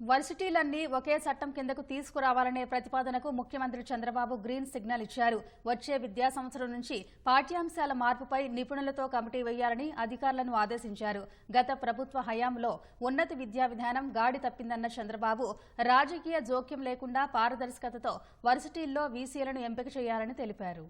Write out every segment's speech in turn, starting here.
వర్సిటీలన్నీ ఒకే చట్టం కిందకు తీసుకురావాలనే ప్రతిపాదనకు ముఖ్యమంత్రి చంద్రబాబు గ్రీన్ సిగ్నల్ ఇచ్చారు. వచ్చే విద్యా సంవత్సరం నుంచి పాఠ్యాంశాల మార్పుపై నిపుణులతో కమిటీ వేయాలని అధికారులను ఆదేశించారు. గత ప్రభుత్వ హయాంలో ఉన్నత విద్యా విధానం గాడి తప్పిందన్న చంద్రబాబు రాజకీయ జోక్యం లేకుండా పారదర్శకతతో వర్సిటీల్లో వీసీలను ఎంపిక చేయాలని తెలిపారు.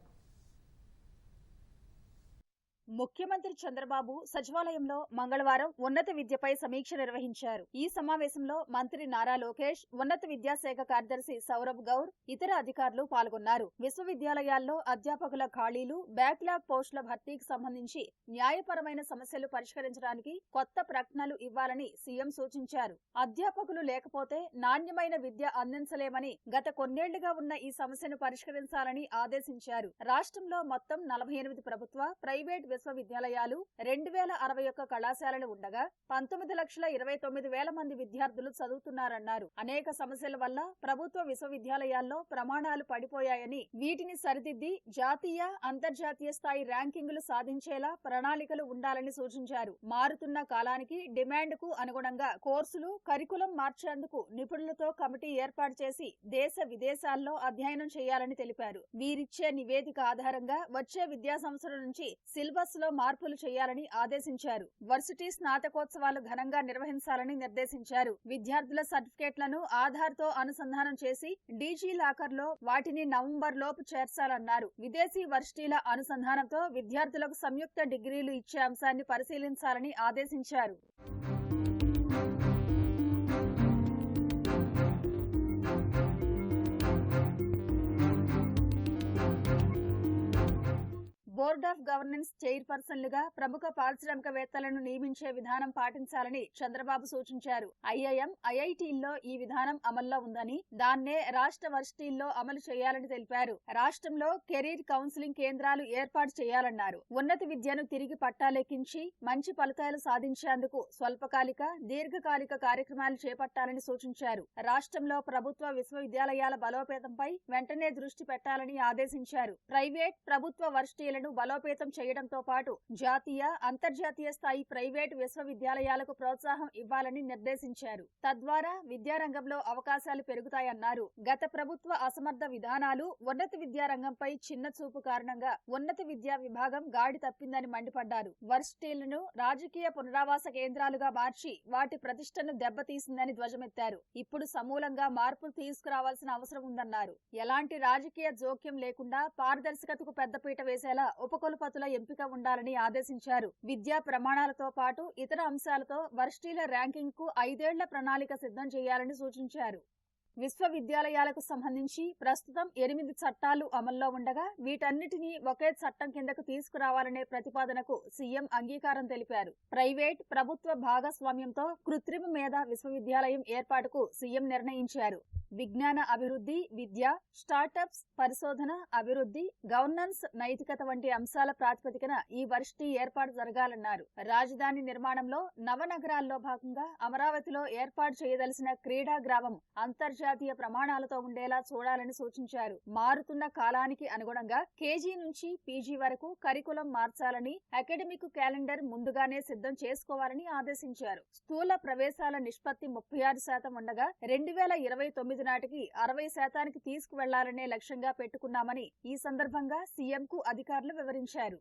ముఖ్యమంత్రి చంద్రబాబు సచివాలయంలో మంగళవారం ఉన్నత విద్యపై సమీక్ష నిర్వహించారు. ఈ సమావేశంలో మంత్రి నారా లోకేష్ ఉన్నత విద్యాశాఖ కార్యదర్శి సౌరభ్ గౌర్ ఇతర అధికారులు పాల్గొన్నారు. విశ్వవిద్యాలయాల్లో అధ్యాపకుల ఖాళీలు బ్యాక్లాగ్ పోస్టుల భర్తీకి సంబంధించి న్యాయపరమైన సమస్యలు పరిష్కరించడానికి కొత్త ప్రకటనలు ఇవ్వాలని సీఎం సూచించారు. అధ్యాపకులు లేకపోతే నాణ్యమైన విద్య అందించలేమని గత కొన్నేళ్ళుగా ఉన్న ఈ సమస్యను పరిష్కరించాలని ఆదేశించారు. రాష్ట్రంలో మొత్తం నలభై ఎనిమిది ప్రభుత్వ ప్రైవేట్ విశ్వవిద్యాలయాలు రెండు వేల అరవై ఒక్క కళాశాలలు ఉండగా పంతొమ్మిది లక్షల ఇరవై తొమ్మిది వేల మంది విద్యార్థులు చదువుతున్నారన్నారు. అనేక సమస్యల వల్ల ప్రభుత్వ విశ్వవిద్యాలయాల్లో ప్రమాణాలు పడిపోయాయని వీటిని సరిదిద్ది జాతీయ అంతర్జాతీయ స్థాయి ర్యాంకింగులు సాధించేలా ప్రణాళికలు ఉండాలని సూచించారు. మారుతున్న కాలానికి డిమాండ్కు అనుగుణంగా కోర్సులు కరికులం మార్చేందుకు నిపుణులతో కమిటీ ఏర్పాటు చేసి దేశ విదేశాల్లో అధ్యయనం చేయాలని తెలిపారు. వీరిచ్చే నివేదిక ఆధారంగా వచ్చే విద్యా సంవత్సరం నుంచి సిలబస్ సిలబస్లో మార్పులు చేయాలని ఆదేశించారు. వర్సిటీ స్నాతకోత్సవాలు ఘనంగా నిర్వహించాలని నిర్దేశించారు. విద్యార్థుల సర్టిఫికేట్లను ఆధార్తో అనుసంధానం చేసి డీజీ లాకర్లో వాటిని నవంబర్ లోపు చేర్చాలన్నారు. విదేశీ వర్సిటీల అనుసంధానంతో విద్యార్థులకు సంయుక్త డిగ్రీలు ఇచ్చే అంశాన్ని పరిశీలించాలని ఆదేశించారు. బోర్డ్ ఆఫ్ గవర్నెన్స్ చైర్పర్సన్లుగా ప్రముఖ పారిశ్రామికవేత్తలను నియమించే విధానం పాటించాలని చంద్రబాబు సూచించారు. ఐఐఎం ఐఐటీల్లో ఈ విధానం అమల్లో ఉందని దాన్నే రాష్ట్ర వర్సిటీల్లో అమలు చేయాలని తెలిపారు. రాష్ట్రంలో కెరీర్ కౌన్సిలింగ్ కేంద్రాలు ఏర్పాటు చేయాలన్నారు. ఉన్నత విద్యను తిరిగి పట్టాలెక్కించి మంచి ఫలితాలు సాధించేందుకు స్వల్పకాలిక దీర్ఘకాలిక కార్యక్రమాలు చేపట్టాలని సూచించారు. రాష్ట్రంలో ప్రభుత్వ విశ్వవిద్యాలయాల బలోపేతంపై వెంటనే దృష్టి పెట్టాలని ఆదేశించారు. ప్రైవేట్ ప్రభుత్వ వర్సిటీలను బలోపేతం చేయడంతో పాటు జాతీయ అంతర్జాతీయ స్థాయి ప్రైవేటు విశ్వవిద్యాలయాలకు ప్రోత్సాహం ఇవ్వాలని నిర్దేశించారు. తద్వారా విద్యారంగంలో అవకాశాలు పెరుగుతాయన్నారు. గత ప్రభుత్వ అసమర్థ విధానాలు ఉన్నత విద్యారంగంపై చిన్న చూపు కారణంగా ఉన్నత విద్యా విభాగం గాడి తప్పిందని మండిపడ్డారు. వర్సిటీలను రాజకీయ పునరావాస కేంద్రాలుగా మార్చి వాటి ప్రతిష్టను దెబ్బతీసిందని ధ్వజమెత్తారు. ఇప్పుడు సమూలంగా మార్పులు తీసుకురావాల్సిన అవసరం ఉందన్నారు. ఎలాంటి రాజకీయ జోక్యం లేకుండా పారదర్శకతకు పెద్దపీట వేసేలా ఉపకులపతుల ఎంపిక ఉండాలని ఆదేశించారు. విద్యా ప్రమాణాలతో పాటు ఇతర అంశాలతో వర్షీల ర్యాంకింగ్కు ఐదేళ్ళ ప్రణాళిక సిద్ధం చేయాలని సూచించారు. విశ్వవిద్యాలయాలకు సంబంధించి ప్రస్తుతం ఎనిమిది చట్టాలు అమల్లో ఉండగా వీటన్నిటినీ ఒకే చట్టం కిందకు తీసుకురావాలనే ప్రతిపాదనకు సీఎం అంగీకారం తెలిపారు. ప్రైవేట్ ప్రభుత్వ భాగస్వామ్యంతో కృత్రిమ మేధ విశ్వవిద్యాలయం ఏర్పాటుకు సీఎం నిర్ణయించారు. విజ్ఞాన అభివృద్ధి విద్య స్టార్టప్స్ పరిశోధన అభివృద్ధి గవర్నెన్స్ నైతికత వంటి అంశాల ప్రాతిపదికన ఈ వర్సిటీ ఏర్పాటు జరగాలన్నారు. రాజధాని నిర్మాణంలో నవనగరాల్లో భాగంగా అమరావతిలో ఏర్పాటు చేయదలిసిన క్రీడా గ్రామం అంతర్జాతీయ ప్రమాణాలతో ఉండేలా చూడాలని సూచించారు. మారుతున్న కాలానికి అనుగుణంగా కేజీ నుంచి పీజీ వరకు కరికులం మార్చాలని అకాడమిక్ క్యాలెండర్ ముందుగానే సిద్ధం చేసుకోవాలని ఆదేశించారు. స్థూల ప్రవేశాల నిష్పత్తి ముప్పై ఆరు శాతం ఉండగా రెండు వేల ఇరవై తొమ్మిది తొమ్మిది నాటికి అరవై శాతానికి తీసుకువెళ్ళాలనే లక్ష్యంగా పెట్టుకున్నామని ఈ సందర్భంగా సీఎంకు అధికారులు వివరించారు.